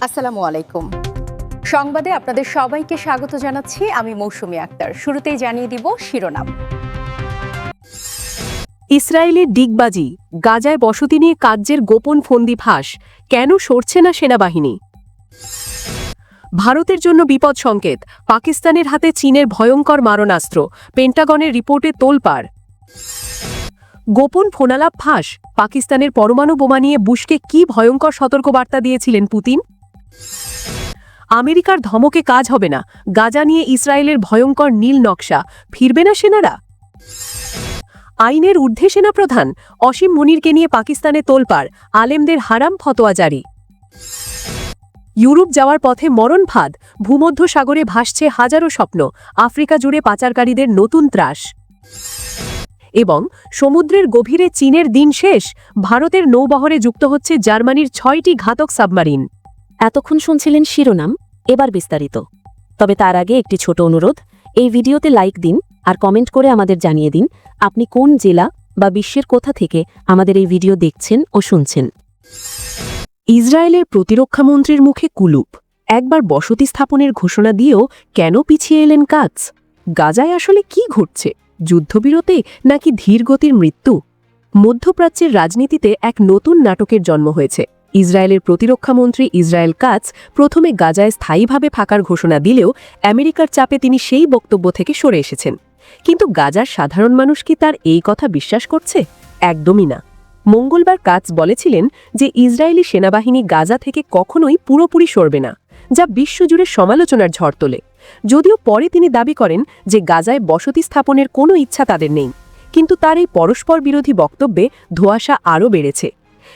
আসসালামু আলাইকুম। সংবাদে আপনাদের সবাইকে স্বাগত জানাচ্ছি আমি মৌসুমী আক্তার। শুরুতেই জানিয়ে দিব শিরোনাম। ইসরায়েলের ডিগবাজি, গাজায় বসতি নিয়ে কার্যের গোপন ফন্দি ফাঁস, কেন সরছে না সেনাবাহিনী? ভারতের জন্য বিপদ সংকেত, পাকিস্তানের হাতে চীনের ভয়ঙ্কর মারণাস্ত্র, পেন্টাগনের রিপোর্টে তোলপাড়। গোপন ফোনালাপ ফাঁস, পাকিস্তানের পরমাণু বোমা নিয়ে বুশকে কি ভয়ঙ্কর সতর্কবার্তা দিয়েছিলেন পুতিন? আমেরিকার ধমকে কাজ হবে না। গাজা নিয়ে ইসরায়েলের ভয়ঙ্কর নীল নকশা। ফিরবে না সেনারা? আইনের ঊর্ধ্বে সেনাপ্রধান অসীম মুনিরকে নিয়ে পাকিস্তানে তোলপাড়। আলেমদের হারাম ফতোয়া জারি। ইউরোপ যাওয়ার পথে মরণ ফাঁদ। ভূমধ্য সাগরে ভাসছে হাজারো স্বপ্ন। আফ্রিকা জুড়ে পাচারকারীদের নতুন ত্রাস। এবং সমুদ্রের গভীরে চীনের দিন শেষ। ভারতের নৌবহরে যুক্ত হচ্ছে জার্মানির ছয়টি ঘাতক সাবমারিন। এতক্ষণ শুনছিলেন শিরোনাম, এবার বিস্তারিত। তবে তার আগে একটি ছোট অনুরোধ, এই ভিডিওতে লাইক দিন আর কমেন্ট করে আমাদের জানিয়ে দিন আপনি কোন জেলা বা বিশ্বের কোথা থেকে আমাদের এই ভিডিও দেখছেন ও শুনছেন। ইসরায়েলের প্রতিরক্ষামন্ত্রীর মুখে কুলুপ। একবার বসতি স্থাপনের ঘোষণা দিয়েও কেন পিছিয়ে এলেন কাজ? গাজায় আসলে কি ঘটছে? যুদ্ধবিরতে নাকি ধীরগতির মৃত্যু? মধ্যপ্রাচ্যের রাজনীতিতে এক নতুন নাটকের জন্ম হয়েছে। ইসরায়েলের প্রতিরক্ষামন্ত্রী ইসরায়েল কাজ প্রথমে গাজায় স্থায়ীভাবে ফাঁকার ঘোষণা দিলেও আমেরিকার চাপে তিনি সেই বক্তব্য থেকে সরে এসেছেন। কিন্তু গাজার সাধারণ মানুষ কি তার এই কথা বিশ্বাস করছে? একদমই না। মঙ্গলবার কাজ বলেছিলেন যে ইসরায়েলি সেনাবাহিনী গাজা থেকে কখনোই পুরোপুরি সরবে না, যা বিশ্বজুড়ে সমালোচনার ঝড় তোলে। যদিও পরে তিনি দাবি করেন যে গাজায় বসতি স্থাপনের কোনো ইচ্ছা তাদের নেই। কিন্তু তার এই পরস্পর বিরোধী বক্তব্যে ধোঁয়াশা আরও বেড়েছে।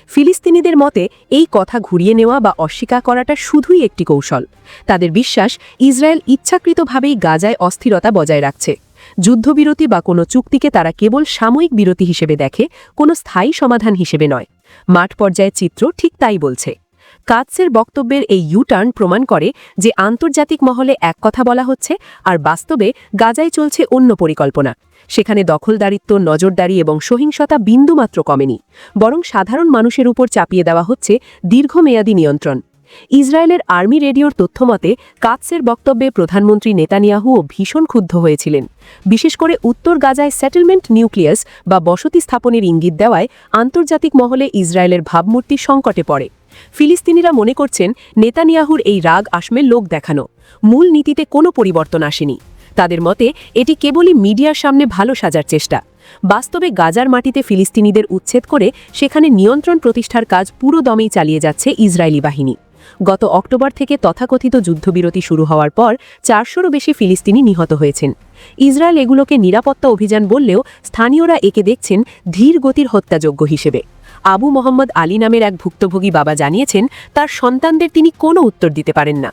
ফিলিস্তিনিদের মতে, এই কথা ঘুরিয়ে নেওয়া বা অস্বীকার করাটা শুধুই একটি কৌশল। তাদের বিশ্বাস, ইসরায়েল ইচ্ছাকৃতভাবেই গাজায় অস্থিরতা বজায় রাখছে। যুদ্ধবিরতি বা কোনো চুক্তিকে তারা কেবল সাময়িক বিরতি হিসেবে দেখে, কোনো স্থায়ী সমাধান হিসেবে নয়। মাঠ পর্যায়ের চিত্র ঠিক তাই বলছে। কাৎসের বক্তব্যের এই ইউটার্ন প্রমাণ করে যে আন্তর্জাতিক মহলে এক কথা বলা হচ্ছে আর বাস্তবে গাজায় চলছে অন্য পরিকল্পনা। সেখানে দখলদারিত্ব, নজরদারি এবং সহিংসতা বিন্দুমাত্র কমেনি, বরং সাধারণ মানুষের উপর চাপিয়ে দেওয়া হচ্ছে দীর্ঘমেয়াদী নিয়ন্ত্রণ। ইসরায়েলের আর্মি রেডিওর তথ্যমতে কাৎসের বক্তব্যে প্রধানমন্ত্রী নেতানিয়াহুও ভীষণ ক্ষুব্ধ হয়েছিলেন। বিশেষ করে উত্তর গাজায় সেটেলমেন্ট নিউক্লিয়াস বা বসতি স্থাপনের ইঙ্গিত দেওয়ায় আন্তর্জাতিক মহলে ইসরায়েলের ভাবমূর্তি সংকটে পড়ে। ফিলিস্তিনিরা মনে করছেন নেতানিয়াহুর এই রাগ আসমে লোক দেখানো। মূল নীতিতে কোনো পরিবর্তন আসেনি। তাদের মতে, এটি কেবলই মিডিয়ার সামনে ভালো সাজার চেষ্টা। বাস্তবে গাজার মাটিতে ফিলিস্তিনিদের উচ্ছেদ করে সেখানে নিয়ন্ত্রণ প্রতিষ্ঠার কাজ পুরো দমেই চালিয়ে যাচ্ছে ইসরায়েলি বাহিনী। গত অক্টোবর থেকে তথাকথিত যুদ্ধবিরতি শুরু হওয়ার পর চারশোরও বেশি ফিলিস্তিনি নিহত হয়েছেন। ইসরায়েল এগুলোকে নিরাপত্তা অভিযান বললেও স্থানীয়রা একে দেখছেন ধীর গতির হত্যাযোগ্য হিসেবে। আবু মোহাম্মদ আলী নামের এক ভুক্তভোগী বাবা জানিয়েছেন, তার সন্তানদের তিনি কোনো উত্তর দিতে পারেন না।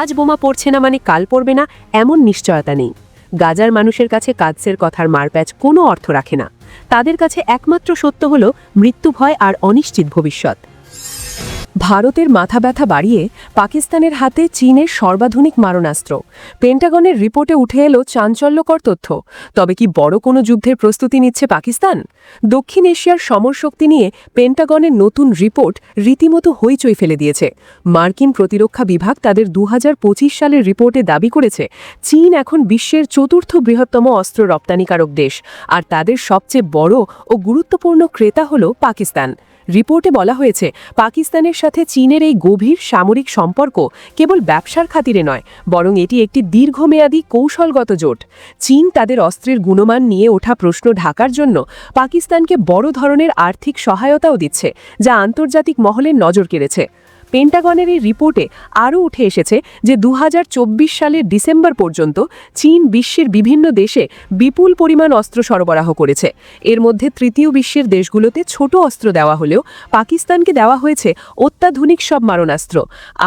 আজ বোমা পড়ছে না মানে কাল পড়বে না এমন নিশ্চয়তা নেই। গাজার মানুষের কাছে কাদসের কথার মারপ্যাচ কোনো অর্থ রাখে না। তাদের কাছে একমাত্র সত্য হল মৃত্যু ভয় আর অনিশ্চিত ভবিষ্যৎ। ভারতের মাথা ব্যথা বাড়িয়ে পাকিস্তানের হাতে চীনের সর্বাধুনিক মারণাস্ত্র। পেন্টাগনের রিপোর্টে উঠে এলো চাঞ্চল্যকর তথ্য। তবে কি বড় কোনো যুদ্ধের প্রস্তুতি নিচ্ছে পাকিস্তান? দক্ষিণ এশিয়ার সমরশক্তি নিয়ে পেন্টাগনের নতুন রিপোর্ট রীতিমতো হইচই ফেলে দিয়েছে। মার্কিন প্রতিরক্ষা বিভাগ তাদের দু হাজার পঁচিশ সালের রিপোর্টে দাবি করেছে, চীন এখন বিশ্বের চতুর্থ বৃহত্তম অস্ত্র রপ্তানিকারক দেশ। আর তাদের সবচেয়ে বড় ও গুরুত্বপূর্ণ ক্রেতা হল পাকিস্তান। রিপোর্টে বলা হয়েছে, পাকিস্তানের সাথে চীনের এই গভীর সামরিক সম্পর্ক কেবল ব্যবসার খাতিরে নয়, বরং এটি একটি দীর্ঘমেয়াদী কৌশলগত জোট। চীন তাদের অস্ত্রের গুণমান নিয়ে ওঠা প্রশ্ন ঢাকার জন্য পাকিস্তানকে বড় ধরনের আর্থিক সহায়তাও দিচ্ছে, যা আন্তর্জাতিক মহলের নজর কেড়েছে। পেন্টাগনের এই রিপোর্টে আরও উঠে এসেছে যে দু হাজার চব্বিশ সালের ডিসেম্বর পর্যন্ত চীন বিশ্বের বিভিন্ন দেশে বিপুল পরিমাণ অস্ত্র সরবরাহ করেছে। এর মধ্যে তৃতীয় বিশ্বের দেশগুলোতে ছোট অস্ত্র দেওয়া হলেও পাকিস্তানকে দেওয়া হয়েছে অত্যাধুনিক সব মারণাস্ত্র।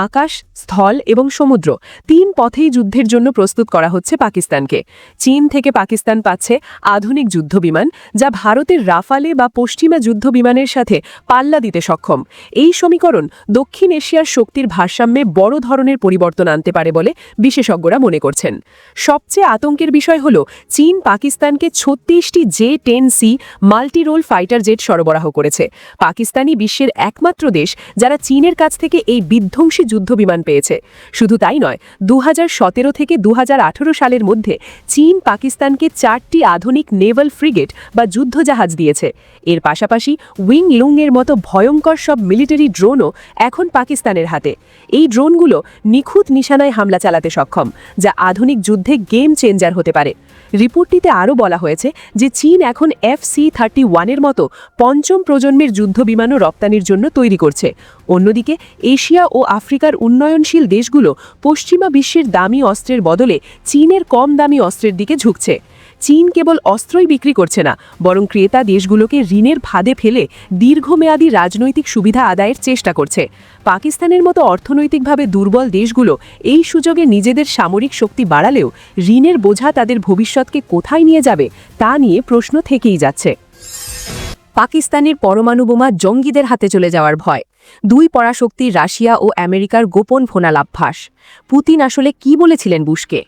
আকাশ, স্থল এবং সমুদ্র তিন পথেই যুদ্ধের জন্য প্রস্তুত করা হচ্ছে পাকিস্তানকে। চীন থেকে পাকিস্তান পাচ্ছে আধুনিক যুদ্ধবিমান, যা ভারতের রাফালে বা পশ্চিমা যুদ্ধবিমানের সাথে পাল্লা দিতে সক্ষম। এই সমীকরণ দক্ষিণ এশিয়ার শক্তির ভারসাম্যে বড় ধরনের পরিবর্তন আনতে পারে বলে বিশেষজ্ঞরা মনে করছেন। সবচেয়ে আতঙ্কের বিষয় হল, চীন পাকিস্তানকে ছত্রিশটি J ten C multirole fighter jet সরবরাহ করেছে। পাকিস্তানি বিশ্বের একমাত্র দেশ যারা চীনের কাছ থেকে এই বিধ্বংসী যুদ্ধবিমান পেয়েছে। শুধু তাই নয় দু থেকে দু হাজার আঠারো সালের মধ্যে চীন পাকিস্তানকে চারটি আধুনিক নেভাল ফ্রিগেট বা যুদ্ধজাহাজ দিয়েছে। এর পাশাপাশি উইং লুংয়ের মতো ভয়ঙ্কর সব মিলিটারি ড্রোনও এখন পাকিস্তানের হাতে। এই ড্রোনগুলো নিখুঁত নিশানায় হামলা চালাতে সক্ষম, যা আধুনিক যুদ্ধে গেম চেঞ্জার হতে পারে। রিপোর্টটিতে আরও বলা হয়েছে যে চীন এখন এফ সি থার্টি ওয়ানের মতো পঞ্চম প্রজন্মের যুদ্ধবিমানও রপ্তানির জন্য তৈরি করছে। অন্যদিকে, এশিয়া ও আফ্রিকার উন্নয়নশীল দেশগুলো পশ্চিমা বিশ্বের দামি অস্ত্রের বদলে চীনের কম দামি অস্ত্রের দিকে ঝুঁকছে। চীন কেবল অস্ত্রই বিক্রি করছে না, বরং ক্রেতা দেশগুলোকে ঋণের ফাঁদে ফেলে দীর্ঘমেয়াদী রাজনৈতিক সুবিধা আদায়ের চেষ্টা করছে। পাকিস্তানের মতো অর্থনৈতিকভাবে দুর্বল দেশগুলো এই সুযোগে নিজেদের সামরিক শক্তি বাড়ালেও ঋণের বোঝা তাদের ভবিষ্যৎকে কোথায় নিয়ে যাবে, তা নিয়ে প্রশ্ন থেকেই যাচ্ছে। পাকিস্তানের পরমাণু বোমা জঙ্গিদের হাতে চলে যাওয়ার ভয়। দুই পরাশক্তি রাশিয়া ও আমেরিকার গোপন ফোনালাভ্যাস পুতিন আসলে কি বলেছিলেন বুশকে?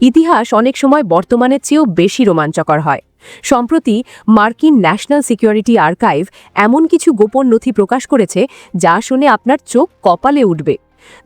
ইতিহাস অনেক সময় বর্তমানের চেয়েও বেশি রোমাঞ্চকর হয়। সম্প্রতি মার্কিন ন্যাশনাল সিকিউরিটি আর্কাইভ এমন কিছু গোপন নথি প্রকাশ করেছে যা শুনে আপনার চোখ কপালে উঠবে।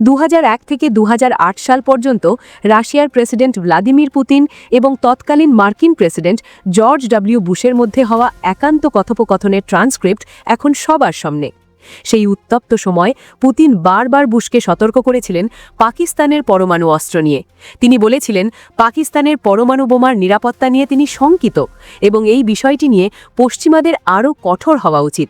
দু হাজার এক থেকে দু হাজার আট সাল পর্যন্ত রাশিয়ার প্রেসিডেন্ট ভ্লাদিমির পুতিন এবং তৎকালীন মার্কিন প্রেসিডেন্ট জর্জ ডব্লিউ বুশের মধ্যে হওয়া একান্ত কথোপকথনের ট্রান্সক্রিপ্ট এখন সবার সামনে। সেই উত্তপ্ত সময় পুতিন বারবার বুশকে সতর্ক করেছিলেন পাকিস্তানের পরমাণু অস্ত্র নিয়ে। তিনি বলেছিলেন, পাকিস্তানের পরমাণু বোমার নিরাপত্তা নিয়ে তিনি শঙ্কিত এবং এই বিষয়টি নিয়ে পশ্চিমাদের আরও কঠোর হওয়া উচিত।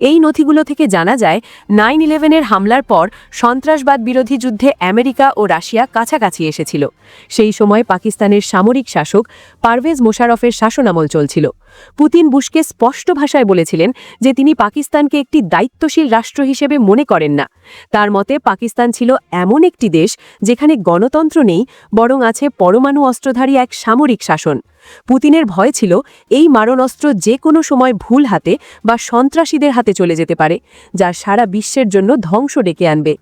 এই নথিগুলো থেকে জানা যায়, নাইন ইলেভেনের হামলার পর সন্ত্রাসবাদ বিরোধী যুদ্ধে আমেরিকা ও রাশিয়া কাছাকাছি এসেছিল। সেই সময় পাকিস্তানের সামরিক শাসক পারভেজ মোশারফের শাসনামল চলছিল। পুতিন বুশকে স্পষ্ট ভাষায় বলেছিলেন যে তিনি পাকিস্তানকে একটি দায়িত্বশীল রাষ্ট্র হিসেবে মনে করেন না। তার মতে, পাকিস্তান ছিল এমন একটি দেশ যেখানে গণতন্ত্র নেই, বরং আছে পরমাণু অস্ত্রধারী এক সামরিক শাসন। পুতিনের ভয় ছিল এই মারণাস্ত্র যে কোনো সময় ভুল হাতে বা সন্ত্রাসীদের হাতে চলে যেতে পারে, যা সারা বিশ্বের জন্য ধ্বংস ডেকে আনবে।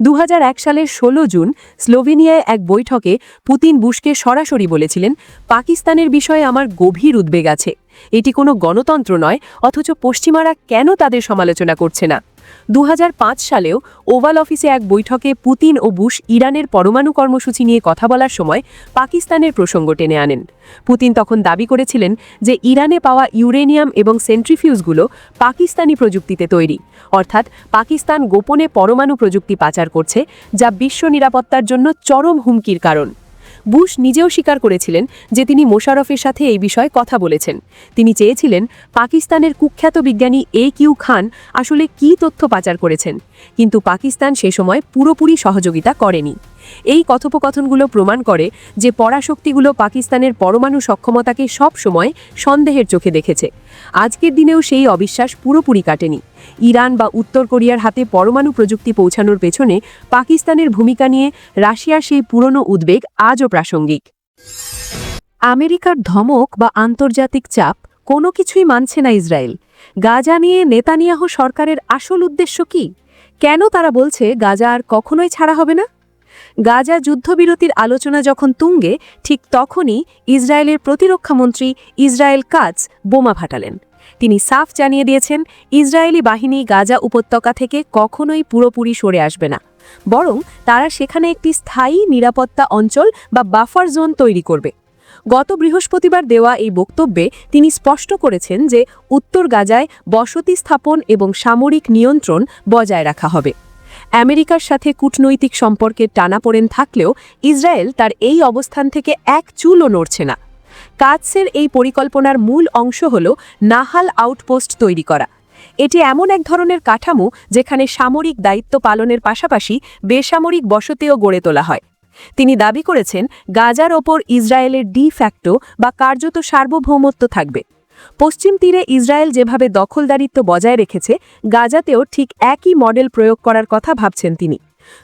দু হাজার এক সালের ১৬ জুন স্লোভেনিয়ায় এক বৈঠকে পুতিন বুশকে সরাসরি বলেছিলেন, পাকিস্তানের বিষয়ে আমার গভীর উদ্বেগ আছে। এটি কোনো গণতন্ত্র নয়, অথচ পশ্চিমারা কেন তাদের সমালোচনা করছে না? দু হাজার পাঁচ সালেও ওভাল অফিসে এক বৈঠকে পুতিন ও বুশ ইরানের পরমাণু কর্মসূচি নিয়ে কথা বলার সময় পাকিস্তানের প্রসঙ্গ টেনে আনেন। পুতিন তখন দাবি করেছিলেন যে ইরানে পাওয়া ইউরেনিয়াম এবং সেন্ট্রিফিউজগুলো পাকিস্তানি প্রযুক্তিতে তৈরি। অর্থাৎ পাকিস্তান গোপনে পরমাণু প্রযুক্তি পাচার করছে, যা বিশ্ব নিরাপত্তার জন্য চরম হুমকির কারণ। বুশ নিজেও স্বীকার করেছিলেন যে তিনি মোশারফের সাথে এই বিষয়ে কথা বলেছেন। তিনি চেয়েছিলেন পাকিস্তানের কুখ্যাত বিজ্ঞানী এ কিউ খান আসলে কি তথ্য পাচার করেছেন। কিন্তু পাকিস্তান সে সময় পুরোপুরি সহযোগিতা করেনি। এই কথোপকথনগুলো প্রমাণ করে যে পরাশক্তিগুলো পাকিস্তানের পরমাণু সক্ষমতাকে সব সময় সন্দেহের চোখে দেখেছে। আজকের দিনেও সেই অবিশ্বাস পুরোপুরি কাটেনি। ইরান বা উত্তর কোরিয়ার হাতে পরমাণু প্রযুক্তি পৌঁছানোর পেছনে পাকিস্তানের ভূমিকা নিয়ে রাশিয়ার সেই পুরনো উদ্বেগ আজও প্রাসঙ্গিক। আমেরিকার ধমক বা আন্তর্জাতিক চাপ কোনো কিছুই মানছে না ইসরায়েল। গাজা নিয়ে নেতানিয়াহ সরকারের আসল উদ্দেশ্য কি? কেন তারা বলছে গাজা আর কখনোই ছাড়া হবে না? গাজা যুদ্ধবিরতির আলোচনা যখন তুঙ্গে, ঠিক তখনই ইসরায়েলের প্রতিরক্ষামন্ত্রী ইসরায়েল কাজ বোমা ফাটালেন। তিনি সাফ জানিয়ে দিয়েছেন, ইসরায়েলি বাহিনী গাজা উপত্যকা থেকে কখনোই পুরোপুরি সরে আসবে না। বরং তারা সেখানে একটি স্থায়ী নিরাপত্তা অঞ্চল বা বাফার জোন তৈরি করবে। গত বৃহস্পতিবার দেওয়া এই বক্তব্যে তিনি স্পষ্ট করেছেন যে, উত্তর গাজায় বসতি স্থাপন এবং সামরিক নিয়ন্ত্রণ বজায় রাখা হবে। আমেরিকার সাথে কূটনৈতিক সম্পর্কের টানাপোড়েন থাকলেও ইসরায়েল তার এই অবস্থান থেকে এক চুলও নড়ছে না। কাৎসের এই পরিকল্পনার মূল অংশ হল নাহাল আউটপোস্ট তৈরি করা। এটি এমন এক ধরনের কাঠামো যেখানে সামরিক দায়িত্ব পালনের পাশাপাশি বেসামরিক বসতিও গড়ে তোলা হয়। তিনি দাবি করেছেন, গাজার ওপর ইসরায়েলের ডি ফ্যাক্টো বা কার্যত সার্বভৌমত্ব থাকবে। পশ্চিম তীরে ইসরায়েল যেভাবে দখলদারিত্ব বজায় রেখেছে, গাজাতেও ঠিক একই মডেল প্রয়োগ করার কথা ভাবছেন তিনি।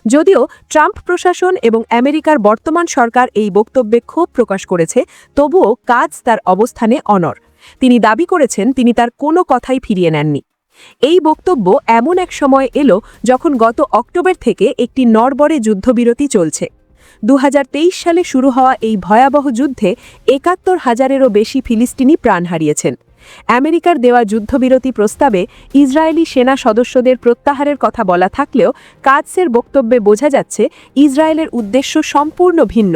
যদিও ট্রাম্প প্রশাসন এবং আমেরিকার বর্তমান সরকার এই বক্তব্যে ক্ষোভ প্রকাশ করেছে, তবুও কাজ তার অবস্থানে অনর তিনি দাবি করেছেন, তিনি তার কোনো কথাই ফিরিয়ে নেননি। এই বক্তব্য এমন এক সময় এলো যখন গত অক্টোবর থেকে একটি নড়বড়ে যুদ্ধবিরতি চলছে। দু হাজার তেইশ সালে শুরু হওয়া এই ভয়াবহ যুদ্ধে একাত্তর হাজারেরও বেশি ফিলিস্তিনি প্রাণ হারিয়েছেন। আমেরিকার দেওয়া যুদ্ধবিরতি প্রস্তাবে ইসরায়েলি সেনা সদস্যদের প্রত্যাহারের কথা বলা থাকলেও কাজসের বক্তব্যে বোঝা যাচ্ছে, ইসরায়েলের উদ্দেশ্য সম্পূর্ণ ভিন্ন।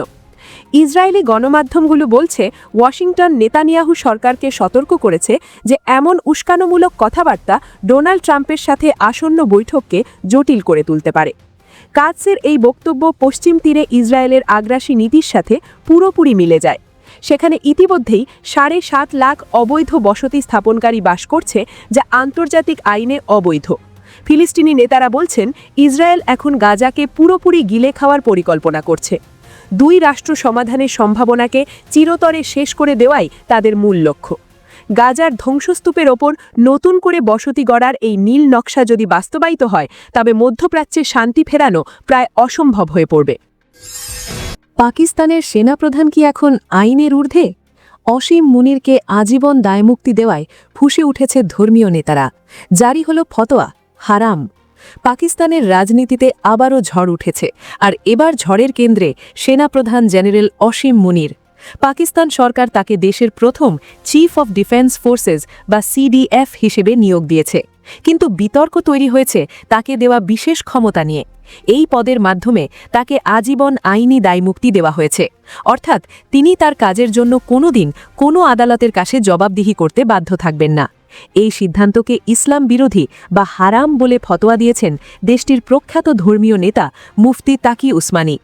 ইসরায়েলি গণমাধ্যমগুলো বলছে, ওয়াশিংটন নেতানিয়াহু সরকারকে সতর্ক করেছে যে এমন উস্কানোমূলক কথাবার্তা ডোনাল্ড ট্রাম্পের সাথে আসন্ন বৈঠককে জটিল করে তুলতে পারে। কাৎসের এই বক্তব্য পশ্চিম তীরে ইসরায়েলের আগ্রাসী নীতির সাথে পুরোপুরি মিলে যায়। সেখানে ইতিমধ্যেই সাড়ে সাত লাখ অবৈধ বসতি স্থাপনকারী বাস করছে, যা আন্তর্জাতিক আইনে অবৈধ। ফিলিস্তিনি নেতারা বলছেন, ইসরায়েল এখন গাজাকে পুরোপুরি গিলে খাওয়ার পরিকল্পনা করছে। দুই রাষ্ট্র সমাধানের সম্ভাবনাকে চিরতরে শেষ করে দেওয়াই তাদের মূল লক্ষ্য। গাজার ধ্বংসস্তূপের ওপর নতুন করে বসতি গড়ার এই নীল নকশা যদি বাস্তবায়িত হয়, তবে মধ্যপ্রাচ্যে শান্তি ফেরানো প্রায় অসম্ভব হয়ে পড়বে। পাকিস্তানের সেনাপ্রধান কি এখন আইনের ঊর্ধ্বে? অসীম মুনিরকে আজীবন দায়মুক্তি দেওয়ায় ফুসে উঠেছে ধর্মীয় নেতারা। জারি হল ফতোয়া, হারাম। পাকিস্তানের রাজনীতিতে আবারও ঝড় উঠেছে, আর এবার ঝড়ের কেন্দ্রে সেনাপ্রধান জেনারেল অসীম মুনির। পাকিস্তান সরকার তাকে দেশের প্রথম চিফ অফ ডিফেন্স ফোর্সেস বা সিডিএফ হিসেবে নিয়োগ দিয়েছে। কিন্তু বিতর্ক তৈরি হয়েছে তাকে দেওয়া বিশেষ ক্ষমতা নিয়ে। এই পদের মাধ্যমে তাকে আজীবন আইনি দায়মুক্তি দেওয়া হয়েছে। অর্থাৎ তিনি তার কাজের জন্য কোনোদিন কোনো আদালতের কাছে জবাবদিহি করতে বাধ্য থাকবেন না। এই সিদ্ধান্তকে ইসলাম বিরোধী বা হারাম বলে ফতোয়া দিয়েছেন দেশটির প্রখ্যাত ধর্মীয় নেতা মুফতি তাকি উসমানী।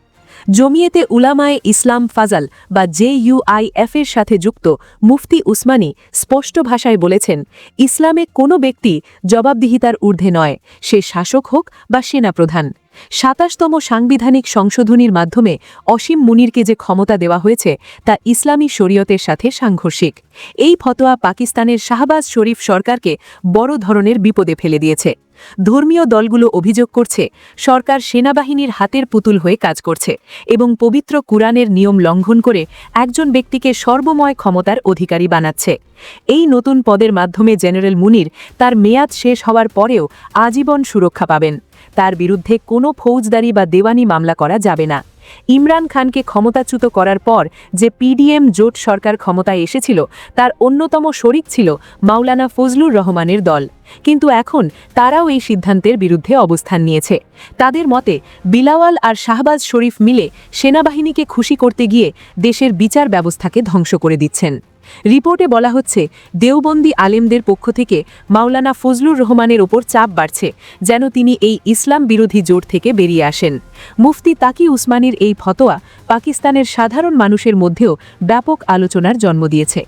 জমিয়েতে উলামায়ে ইসলাম ফাজাল বা জেইউআইএফ এর সাথে যুক্ত মুফতি উসমানী স্পষ্ট ভাষায় বলেছেন, ইসলামে কোনো ব্যক্তি জবাবদিহিতার ঊর্ধ্বে নয়, সে শাসক হোক বা সেনাপ্রধান। সাতাশতম সাংবিধানিক সংশোধনীর মাধ্যমে অসীম মুনিরকে যে ক্ষমতা দেওয়া হয়েছে, তা ইসলামী শরীয়তের সাথে সাংঘর্ষিক। এই ফতোয়া পাকিস্তানের শাহবাজ শরীফ সরকারকে বড় ধরনের বিপদে ফেলে দিয়েছে। ধর্মীয় দলগুলো অভিযোগ করছে, সরকার সেনাবাহিনীর হাতের পুতুল হয়ে কাজ করছে এবং পবিত্র কুরআনের নিয়ম লঙ্ঘন করে একজন ব্যক্তিকে সর্বময় ক্ষমতার অধিকারী বানাচ্ছে। এই নতুন পদের মাধ্যমে জেনারেল মুনির তার মেয়াদ শেষ হওয়ার পরেও আজীবন সুরক্ষা পাবেন। তার বিরুদ্ধে কোনো ফৌজদারি বা দেওয়ানি মামলা করা যাবে না। ইমরান খানকে ক্ষমতাচ্যুত করার পর যে পিডিএম জোট সরকার ক্ষমতায় এসেছিল, তার অন্যতম শরিক ছিল মাওলানা ফজলুর রহমানের দল। কিন্তু এখন তারাও এই সিদ্ধান্তের বিরুদ্ধে অবস্থান নিয়েছে। তাদের মতে, বিলাওয়াল আর শাহবাজ শরীফ মিলে সেনাবাহিনীকে খুশি করতে গিয়ে দেশের বিচার ব্যবস্থাকে ধ্বংস করে দিচ্ছেন। রিপোর্টে বলা হচ্ছে, দেওবন্দি আলেমদের পক্ষ থেকে মাওলানা ফজলুর রহমানের ওপর চাপ বাড়ছে, যেন তিনি এই ইসলাম বিরোধী জোট থেকে বেরিয়ে আসেন। মুফতি তাকি উসমানির এই ফতোয়া পাকিস্তানের সাধারণ মানুষের মধ্যেও ব্যাপক আলোচনার জন্ম দিয়েছে।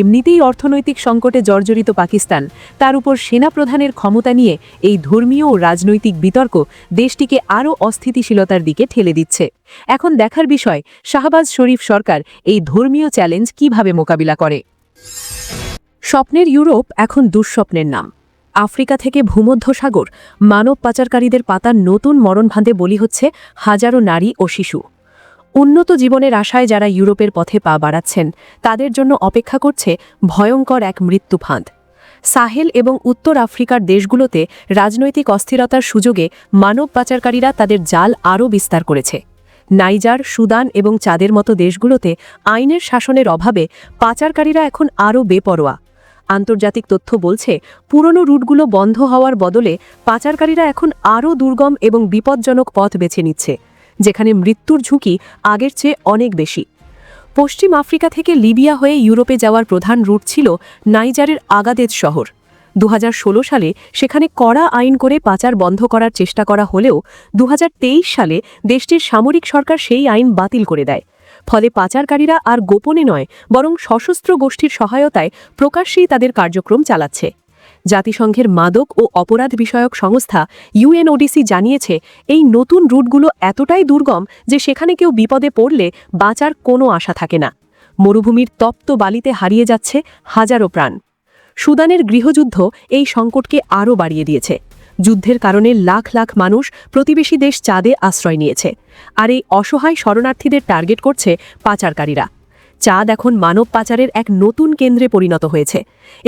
এমনিতেই অর্থনৈতিক সংকটে জর্জরিত পাকিস্তান। তার উপর সেনাপ্রধানের ক্ষমতা নিয়ে এই ধর্মীয় ও রাজনৈতিক বিতর্ক দেশটিকে আরও অস্থিতিশীলতার দিকে ঠেলে দিচ্ছে। এখন দেখার বিষয়, শাহবাজ শরীফ সরকার এই ধর্মীয় চ্যালেঞ্জ কীভাবে মোকাবিলা করে? স্বপ্নের ইউরোপ এখন দুঃস্বপ্নের নাম। আফ্রিকা থেকে ভূমধ্যসাগর, মানব পাচারকারীদের পাতার নতুন মরণভাঁদে বলি হচ্ছে হাজারো নারী ও শিশু। উন্নত জীবনের আশায় যারা ইউরোপের পথে পা বাড়াচ্ছেন, তাদের জন্য অপেক্ষা করছে ভয়ঙ্কর এক মৃত্যু ফাঁদ। সাহেল এবং উত্তর আফ্রিকার দেশগুলোতে রাজনৈতিক অস্থিরতার সুযোগে মানব পাচারকারীরা তাদের জাল আরও বিস্তার করেছে। নাইজার, সুদান এবং চাঁদের মতো দেশগুলোতে আইনের শাসনের অভাবে পাচারকারীরা এখন আরও বেপরোয়া। আন্তর্জাতিক তথ্য বলছে, পুরনো রুটগুলো বন্ধ হওয়ার বদলে পাচারকারীরা এখন আরও দুর্গম এবং বিপজ্জনক পথ বেছে নিচ্ছে। যেখানে মৃত্যুর ঝুঁকি আগের চেয়ে অনেক বেশি। পশ্চিম আফ্রিকা থেকে লিবিয়া হয়ে ইউরোপে যাওয়ার প্রধান রুট ছিল নাইজারের আগাদেজ শহর। দু হাজার ষোলো সালে সেখানে কড়া আইন করে পাচার বন্ধ করার চেষ্টা করা হলেও দু হাজার তেইশ সালে দেশটির সামরিক সরকার সেই আইন বাতিল করে দেয়। ফলে পাচারকারীরা আর গোপনে নয়, বরং সশস্ত্র গোষ্ঠীর সহায়তায় প্রকাশ্যেই তাদের কার্যক্রম চালাচ্ছে। জাতিসংঘের মাদক ও অপরাধ বিষয়ক সংস্থা ইউএনওডিসি জানিয়েছে, এই নতুন রুটগুলো এতটাই দুর্গম যে সেখানে কেউ বিপদে পড়লে বাঁচার কোনো আশা থাকে না। মরুভূমির তপ্ত বালিতে হারিয়ে যাচ্ছে হাজারো প্রাণ। সুদানের গৃহযুদ্ধ এই সংকটকে আরও বাড়িয়ে দিয়েছে। যুদ্ধের কারণে লাখ লাখ মানুষ প্রতিবেশী দেশ চাঁদে আশ্রয় নিয়েছে। আর এই অসহায় শরণার্থীদের টার্গেট করছে পাচারকারীরা। চাঁদ এখন মানব পাচারের এক নতুন কেন্দ্রে পরিণত হয়েছে।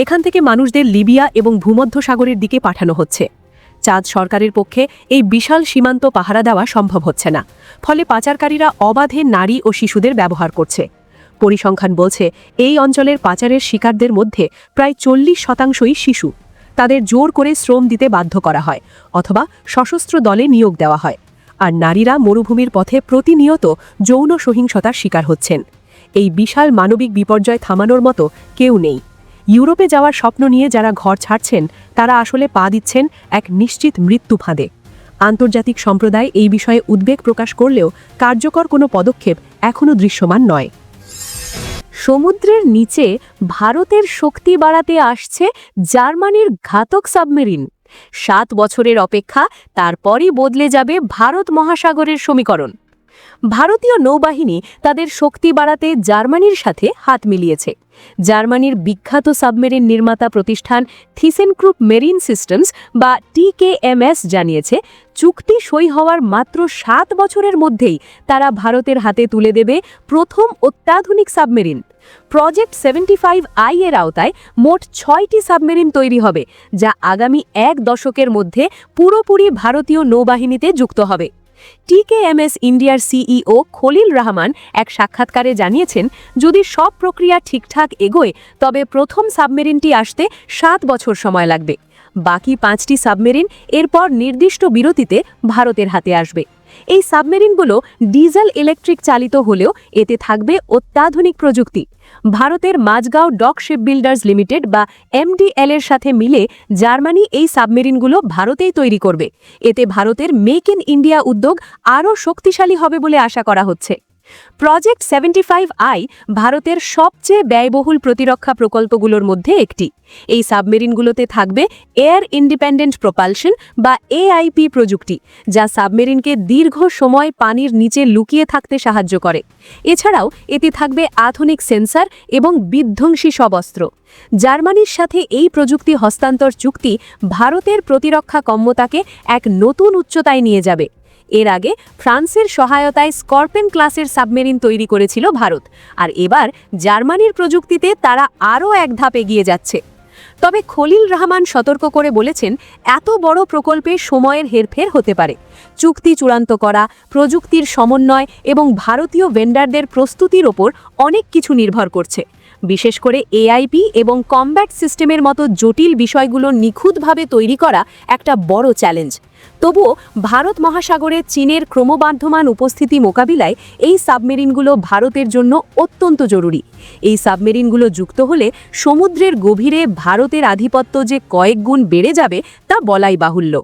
এখান থেকে মানুষদের লিবিয়া এবং ভূমধ্য সাগরের দিকে পাঠানো হচ্ছে। চাঁদ সরকারের পক্ষে এই বিশাল সীমান্ত পাহারা দেওয়া সম্ভব হচ্ছে না। ফলে পাচারকারীরা অবাধে নারী ও শিশুদের ব্যবহার করছে। পরিসংখ্যান বলছে, এই অঞ্চলের পাচারের শিকারদের মধ্যে প্রায় চল্লিশ শতাংশই শিশু। তাদের জোর করে শ্রম দিতে বাধ্য করা হয়, অথবা সশস্ত্র দলে নিয়োগ দেওয়া হয়। আর নারীরা মরুভূমির পথে প্রতিনিয়ত যৌন সহিংসতার শিকার হচ্ছেন। এই বিশাল মানবিক বিপর্যয় থামানোর মতো কেউ নেই। ইউরোপে যাওয়ার স্বপ্ন নিয়ে যারা ঘর ছাড়ছেন, তারা আসলে পা দিচ্ছেন এক নিশ্চিত মৃত্যু ফাঁদে। আন্তর্জাতিক সম্প্রদায় এই বিষয়ে উদ্বেগ প্রকাশ করলেও কার্যকর কোনো পদক্ষেপ এখনও দৃশ্যমান নয়। সমুদ্রের নিচে ভারতের শক্তি বাড়াতে আসছে জার্মানির ঘাতক সাবমেরিন। সাত বছরের অপেক্ষা, তারপরই বদলে যাবে ভারত মহাসাগরের সমীকরণ। ভারতীয় নৌবাহিনী তাদের শক্তি বাড়াতে জার্মানির সাথে হাত মিলিয়েছে। জার্মানির বিখ্যাত সাবমেরিন নির্মাতা প্রতিষ্ঠান থিসেনক্রুপ মেরিন সিস্টেমস বা টিকেএমএস জানিয়েছে, চুক্তি সই হওয়ার মাত্র সাত বছরের মধ্যেই তারা ভারতের হাতে তুলে দেবে প্রথম অত্যাধুনিক submarine. Project seventy five I এর আওতায় মোট ছয়টি সাবমেরিন তৈরি হবে, যা আগামী এক দশকের মধ্যে পুরোপুরি ভারতীয় নৌবাহিনীতে যুক্ত হবে। টিকেএমএস ইন্ডিয়ার সিইও খলিল রহমান এক সাক্ষাৎকারে জানিয়েছেন, যদি সব প্রক্রিয়া ঠিকঠাক এগোয়, তবে প্রথম সাবমেরিনটি আসতে সাত বছর সময় লাগবে। বাকি পাঁচটি সাবমেরিন এরপর নির্দিষ্ট বিরতিতে ভারতের হাতে আসবে। এই সাবমেরিনগুলো ডিজেল ইলেকট্রিক চালিত হলেও এতে থাকবে অত্যাধুনিক প্রযুক্তি। ভারতের Mazagon Dock Ship Builders Limited বা এমডিএল এর সাথে মিলে জার্মানি এই সাবমেরিনগুলো ভারতেই তৈরি করবে। এতে ভারতের মেক ইন ইন্ডিয়া উদ্যোগ আরও শক্তিশালী হবে বলে আশা করা হচ্ছে। প্রজেক্ট সেভেন্টি ফাইভ আই ভারতের সবচেয়ে ব্যয়বহুল প্রতিরক্ষা প্রকল্পগুলোর মধ্যে একটি। এই সাবমেরিনগুলোতে থাকবে এয়ার ইন্ডিপেন্ডেন্ট প্রপালশন বা এআইপি প্রযুক্তি, যা সাবমেরিনকে দীর্ঘ সময় পানির নিচে লুকিয়ে থাকতে সাহায্য করে। এছাড়াও এতে থাকবে আধুনিক সেন্সার এবং বিধ্বংসী সব অস্ত্র জার্মানির সাথে এই প্রযুক্তি হস্তান্তর চুক্তি ভারতের প্রতিরক্ষা কম্যতাকে এক নতুন উচ্চতায় নিয়ে যাবে। এর আগে ফ্রান্সের সহায়তায় স্করপেন ক্লাসের সাবমেরিন তৈরি করেছিল ভারত, আর এবার জার্মানির প্রযুক্তিতে তারা আরও এক ধাপ এগিয়ে যাচ্ছে। তবে খলিল রহমান সতর্ক করে বলেছেন, এত বড় প্রকল্পে সময়ের হেরফের হতে পারে। চুক্তি চূড়ান্ত করা, প্রযুক্তির সমন্বয় এবং ভারতীয় ভেন্ডারদের প্রস্তুতির ওপর অনেক কিছু নির্ভর করছে। বিশেষ করে এআইপি এবং কমব্যাট সিস্টেমের মতো জটিল বিষয়গুলো নিখুঁতভাবে তৈরি করা একটা বড় চ্যালেঞ্জ। তবুও ভারত মহাসাগরে চীনের ক্রমবর্ধমান উপস্থিতি মোকাবিলায় এই সাবমেরিনগুলো ভারতের জন্য অত্যন্ত জরুরি। এই সাবমেরিনগুলো যুক্ত হলে সমুদ্রের গভীরে ভারতের আধিপত্য যে কয়েক গুণ বেড়ে যাবে তা বলাই বাহুল্য।